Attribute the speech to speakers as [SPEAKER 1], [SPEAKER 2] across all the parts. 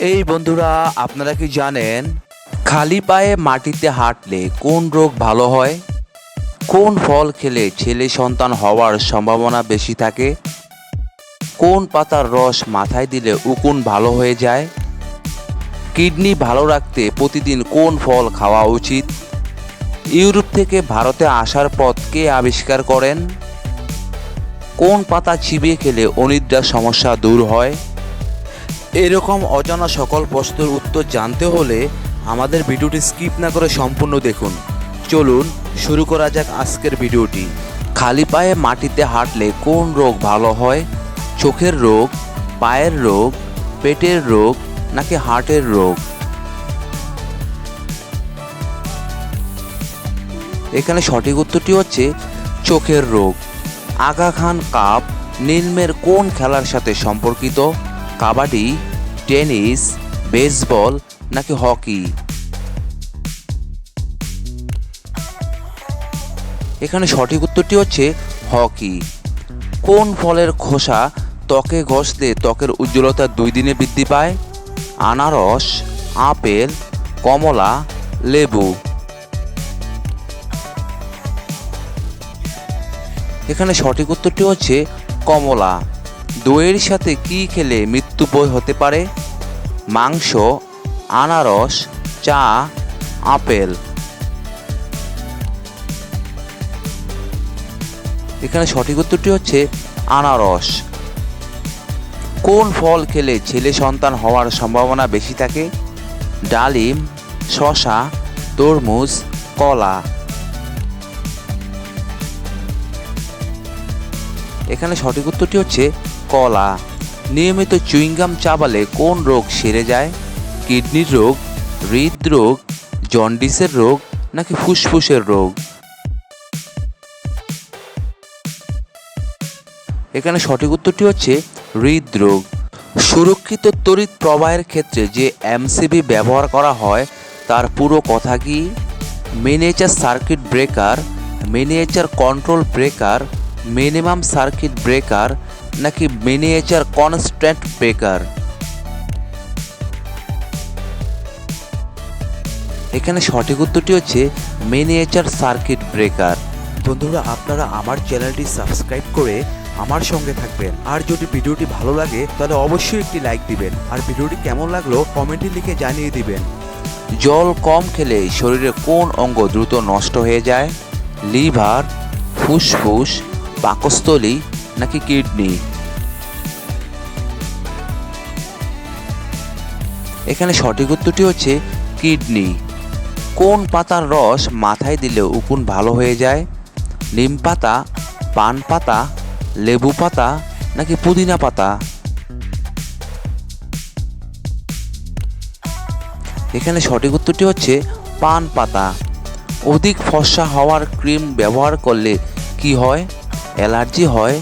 [SPEAKER 1] এই বন্ধুরা, আপনারা কি জানেন খালি পায়ে মাটিতে হাঁটলে কোন রোগ ভালো হয়? কোন ফল খেলে ছেলে সন্তান হওয়ার সম্ভাবনা বেশি থাকে? কোন পাতার রস মাথায় দিলে উকুন ভালো হয়ে যায়? কিডনি ভালো রাখতে প্রতিদিন কোন ফল খাওয়া উচিত? ইউরোপ থেকে ভারতে আসার পথ কে আবিষ্কার করেন? কোন পাতা চিবিয়ে খেলে অনিদ্রার সমস্যা দূর হয়? এরকম অজানা সকল প্রশ্নের উত্তর জানতে হলে আমাদের ভিডিওটি স্কিপ না করে সম্পূর্ণ দেখুন। চলুন শুরু করা যাক আজকের ভিডিওটি। খালি পায়ে মাটিতে হাঁটলে কোন রোগ ভালো হয়? চোখের রোগ, পায়ের রোগ, পেটের রোগ, নাকি হার্টের রোগ? এখানে সঠিক উত্তরটি হচ্ছে চোখের রোগ। আগা খান কাপ নিলমের কোন খেলার সাথে সম্পর্কিত? কাবাডি টেনিস, বেসবল নাকি হকি? এখানে সঠিক উত্তরটি হচ্ছে হকি। কোন ফলের খোসা ত্বকে ঘষলে ত্বকের উজ্জ্বলতা দুই দিনে বৃদ্ধি পায়? আনারস, আপেল, কমলা, লেবু। এখানে সঠিক উত্তরটি হচ্ছে কমলা। দইয়ের সাথে কি খেলে মৃত্যু বই হতে পারে? মাংস, আনারস, চা, আপেল। এখানে সঠিক উত্তরটি হচ্ছে আনারস। কোন ফল খেলে ছেলে সন্তান হওয়ার সম্ভাবনা বেশি থাকে? ডালিম শশা তরমুজ, কলা। এখানে সঠিক উত্তরটি হচ্ছে কলা, নিয়মিত চুইংগাম চাবালে কোন রোগ সেরে যায়? কিডনির রোগ, হৃদরোগ, জন্ডিসের রোগ, নাকি ফুসফুসের রোগ? এখানে সঠিক উত্তরটি হচ্ছে হৃদরোগ। সুরক্ষিত তড়িৎ প্রবাহের ক্ষেত্রে যে এমসিবি ব্যবহার করা হয়, তার পুরো কথা কি? Miniature circuit breaker, miniature control breaker, minimum circuit breaker নাকি মিনিয়েচার কনস্ট্যান্ট ব্রেকার এখানে সঠিক উত্তরটি হচ্ছে মিনিয়েচার সার্কিট ব্রেকার
[SPEAKER 2] বন্ধুরা আপনারা আমার চ্যানেলটি সাবস্ক্রাইব করে আমার সঙ্গে থাকবেন। আর যদি ভিডিওটি ভালো লাগে তাহলে অবশ্যই একটি লাইক দিবেন। আর ভিডিওটি কেমন লাগল কমেন্টে লিখে জানিয়ে দিবেন।
[SPEAKER 1] জল কম খেলে শরীরে কোন অঙ্গ দ্রুত নষ্ট হয়ে যায়? লিভার ফুসফুস পাকস্থলী নাকি কিডনি? এখানে সঠিক উত্তরটি হচ্ছে কিডনি। কোন পাতার রস মাথায় দিলে উকুন ভালো হয়ে যায়? নিম পাতা, পান পাতা, লেবু পাতা নাকি পুদিনা পাতা? এখানে সঠিক উত্তরটি হচ্ছে পান পাতা। অধিক ফর্সা হওয়ার ক্রিম ব্যবহার করলে কি হয়? অ্যালার্জি হয়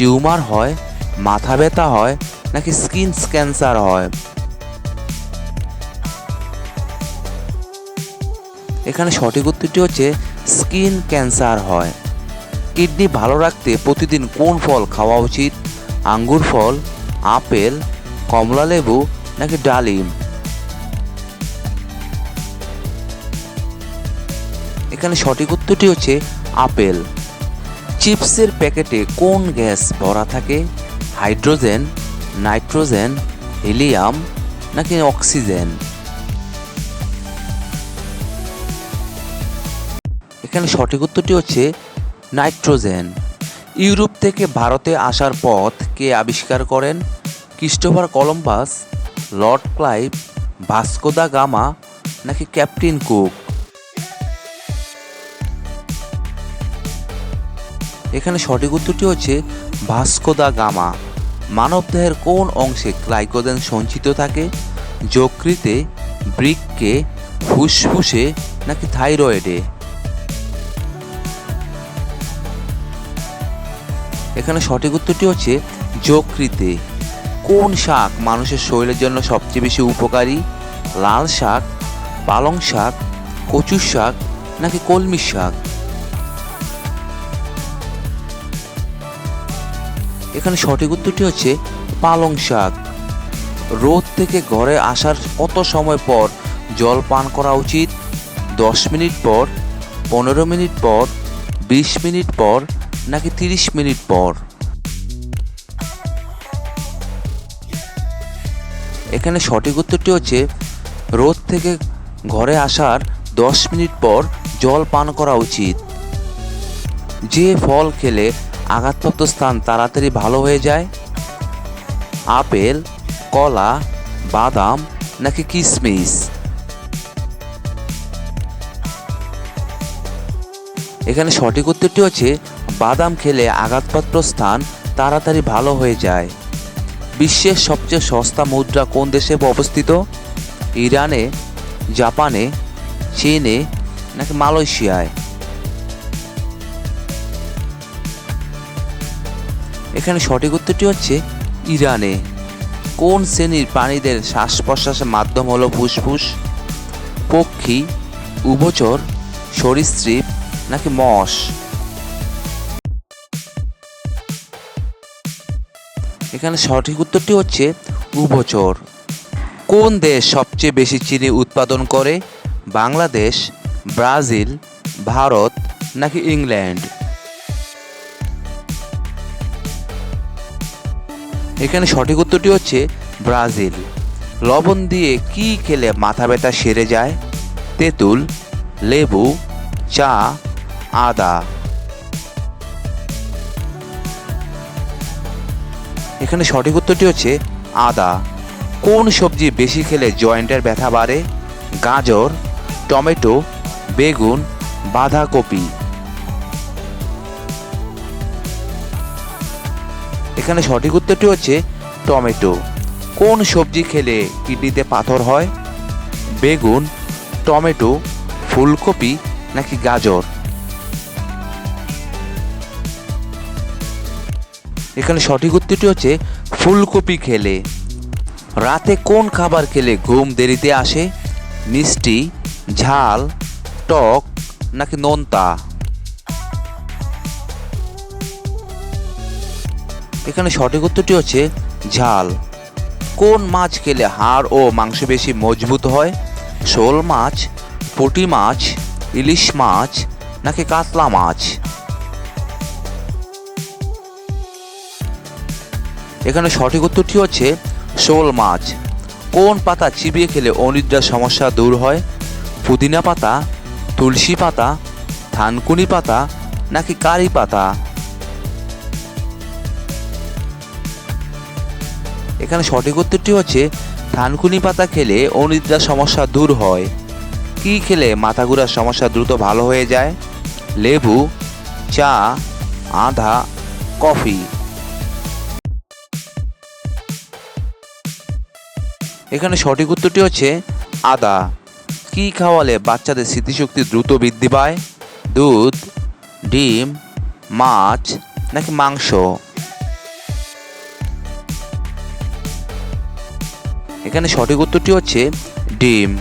[SPEAKER 1] টিউমার হয়, মাথা ব্যথা হয়, নাকি স্কিন ক্যান্সার হয়? এখানে সঠিক উত্তরটি হচ্ছে স্কিন ক্যান্সার হয়। কিডনি ভালো রাখতে প্রতিদিন কোন ফল খাওয়া উচিত? আঙ্গুর ফল, আপেল, কমলা লেবু, নাকি ডালিম? এখানে সঠিক উত্তরটি হচ্ছে আপেল। চিপসের প্যাকেটে কোন গ্যাস ভরা থাকে? হাইড্রোজেন, নাইট্রোজেন, হিলিয়াম নাকি অক্সিজেন? এখানে সঠিক উত্তরটি হচ্ছে নাইট্রোজেন। ইউরোপ থেকে ভারতে আসার পথ কে আবিষ্কার করেন? Christopher Columbus, Lord Clive Vasco da Gama নাকি ক্যাপ্টেন কুক? এখানে সঠিক উত্তরটি হচ্ছে ভাস্কোদা গামা। মানবদেহের কোন অংশে গ্লাইকোজেন সঞ্চিত থাকে? যকৃতে, বৃক্কে, ফুসফুসে নাকি থাইরয়েডে? এখানে সঠিক উত্তরটি হচ্ছে যকৃতে। কোন শাক মানুষের শরীরের জন্য সবচেয়ে বেশি উপকারী? লাল শাক, পালং শাক, কচুর শাক নাকি কলমি শাক? এখানে সঠিক উত্তরটি হচ্ছে পালং শাক। রোদ থেকে ঘরে আসার কত সময় পর জল পান করা উচিত? দশ মিনিট পর, পনেরো মিনিট পর, বিশ মিনিট পর, নাকি তিরিশ মিনিট পর? এখানে সঠিক উত্তরটি হচ্ছে রোদ থেকে ঘরে আসার দশ মিনিট পর জল পান করা উচিত। যে ফল খেলে আঘাতপ্রাপ্ত স্থান তাড়াতাড়ি ভালো হয়ে যায়। আপেল, কলা, বাদাম নাকি কিশমিশ এখানে সঠিক উত্তরটি হচ্ছে, বাদাম খেলে আঘাতপ্রাপ্ত স্থান তাড়াতাড়ি ভালো হয়ে যায়। বিশ্বের সবচেয়ে সস্তা মুদ্রা কোন দেশে অবস্থিত? ইরানে, জাপানে, চীনে নাকি মালয়েশিয়ায়? এখানে সঠিক উত্তরটি হচ্ছে ইরানে। কোন শ্রেণির প্রাণীদের শ্বাস প্রশ্বাসের মাধ্যম হলো ফুসফুস? পক্ষী, উভচর, সরীসৃপ নাকি মশ? এখানে সঠিক উত্তরটি হচ্ছে উভচর। কোন দেশ সবচেয়ে বেশি চিনি উৎপাদন করে? বাংলাদেশ, ব্রাজিল, ভারত নাকি ইংল্যান্ড? এখানে সঠিক উত্তরটি হচ্ছে ব্রাজিল। লবণ দিয়ে কি খেলে মাথা ব্যথা সেরে যায়? তেঁতুল, লেবু, চা, আদা। এখানে সঠিক উত্তরটি হচ্ছে আদা। কোন সবজি বেশি খেলে জয়েন্টের ব্যথা বাড়ে? গাজর, টমেটো, বেগুন, বাঁধাকপি। এখানে সঠিক উত্তরটি হচ্ছে টমেটো। কোন সবজি খেলে কিডনিতে পাথর হয়? বেগুন, টমেটো, ফুলকপি নাকি গাজর? এখানে সঠিক উত্তরটি হচ্ছে ফুলকপি খেলে। রাতে কোন খাবার খেলে ঘুম দেরিতে আসে? মিষ্টি, ঝাল, টক নাকি নোনতা? এখানে সঠিক উত্তরটি হচ্ছে ঝাল। কোন মাছ খেলে হাড় ও মাংস বেশি মজবুত হয়? শোল মাছ, পুঁটি মাছ, ইলিশ মাছ, নাকি কাতলা মাছ? এখানে সঠিক উত্তরটি হচ্ছে শোল মাছ। কোন পাতা চিবিয়ে খেলে অনিদ্রার সমস্যা দূর হয়? পুদিনা পাতা, তুলসী পাতা, থানকুনি পাতা, নাকি কারি পাতা? এখানে সঠিক উত্তরটি হচ্ছে, থানকুনি পাতা খেলে অনিদ্রার সমস্যা দূর হয়। কি খেলে মাথা ঘুরার সমস্যা দ্রুত ভালো হয়ে যায়? লেবু, চা আধা কফি। এখানে সঠিক উত্তরটি হচ্ছে, আদা। কি খাওয়ালে বাচ্চাদের স্মৃতিশক্তি দ্রুত বৃদ্ধি পায়? দুধ, ডিম, মাছ নাকি মাংস? এখানে সঠিক উত্তরটি হচ্ছে ডিম।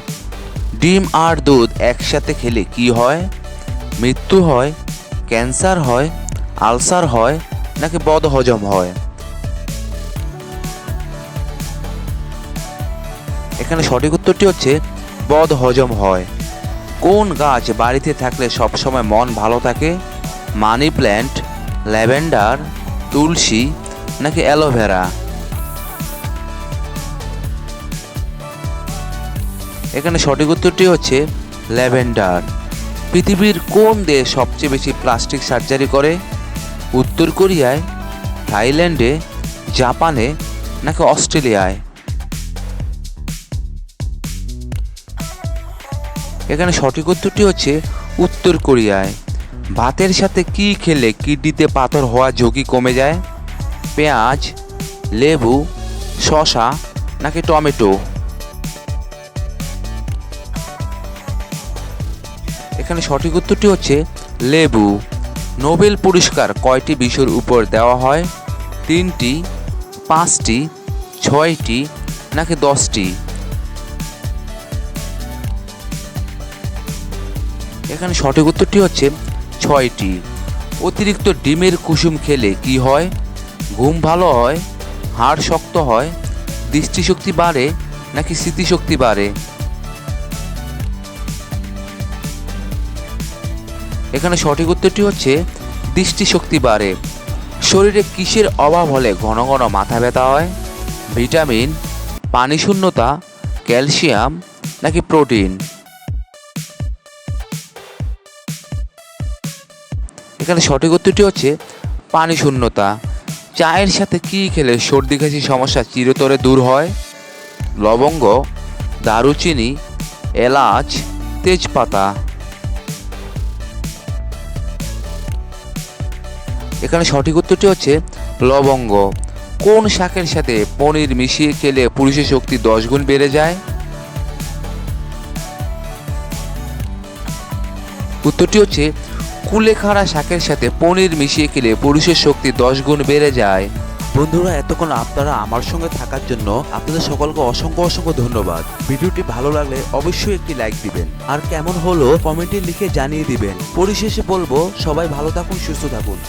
[SPEAKER 1] ডিম আর দুধ একসাথে খেলে কি হয়? মৃত্যু হয়, ক্যান্সার হয়, আলসার হয়, নাকি বদহজম হয়? এখানে সঠিক উত্তরটি হচ্ছে বদ হজম হয়। কোন গাছ বাড়িতে থাকলে সবসময় মন ভালো থাকে? মানি প্ল্যান্ট, ল্যাভেন্ডার, তুলসী, নাকি অ্যালোভেরা? এখানে সঠিক উত্তরটি হচ্ছে ল্যাভেন্ডার। পৃথিবীর কোন দেশ সবচেয়ে বেশি প্লাস্টিক সার্জারি করে? উত্তর কোরিয়ায়, থাইল্যান্ডে, জাপানে নাকি অস্ট্রেলিয়ায়? এখানে সঠিক উত্তরটি হচ্ছে উত্তর কোরিয়ায়। ভাতের সাথে কি খেলে কিডনিতে পাথর হওয়া ঝুঁকি কমে যায়? পেঁয়াজ, লেবু, শসা নাকি টমেটো? এখানে সঠিক উত্তরটি হচ্ছে লেবু। নোবেল পুরস্কার কয়টি বিষয়ের উপর দেওয়া হয়? তিনটি, পাঁচটি, ছয়টি, নাকি দশটি? এখানে সঠিক উত্তরটি হচ্ছে ছয়টি। অতিরিক্ত ডিমের কুসুম খেলে কি হয়? ঘুম ভালো হয়, হাড় শক্ত হয়, দৃষ্টিশক্তি বাড়ে, নাকি স্মৃতিশক্তি বাড়ে? এখানে সঠিক উত্তরটি হচ্ছে দৃষ্টিশক্তি বাড়ে। শরীরে কিসের অভাব হলে ঘন ঘন মাথা ব্যথা হয়? ভিটামিন, পানি শূন্যতা, ক্যালসিয়াম নাকি প্রোটিন? এখানে সঠিক উত্তরটি হচ্ছে পানি শূন্যতা। চায়ের সাথে কি খেলে সর্দি, কাশি সমস্যা চিরতরে দূর হয়? লবঙ্গ, দারুচিনি, এলাচ, তেজপাতা। এখানে সঠিক উত্তরটি হচ্ছে লবঙ্গ। কোন শাকের সাথে পনির মিশিয়ে খেলে পুরুষের শক্তি দশ গুণ বেড়ে যায়? উত্তরটি হচ্ছে কুলেখাড়া শাকের সাথে পনির মিশিয়ে খেলে পুরুষের শক্তি দশ গুণ বেড়ে যায়।
[SPEAKER 2] বন্ধুরা, এতক্ষণ আপনারা আমার সঙ্গে থাকার জন্য আপনাদের সকলকে অসংখ্য অসংখ্য ধন্যবাদ। ভিডিওটি ভালো লাগলে অবশ্যই একটি লাইক দিবেন। আর কেমন হলো কমেন্টে লিখে জানিয়ে দিবেন। পরিশেষে বলব, সবাই ভালো থাকুন, সুস্থ থাকুন।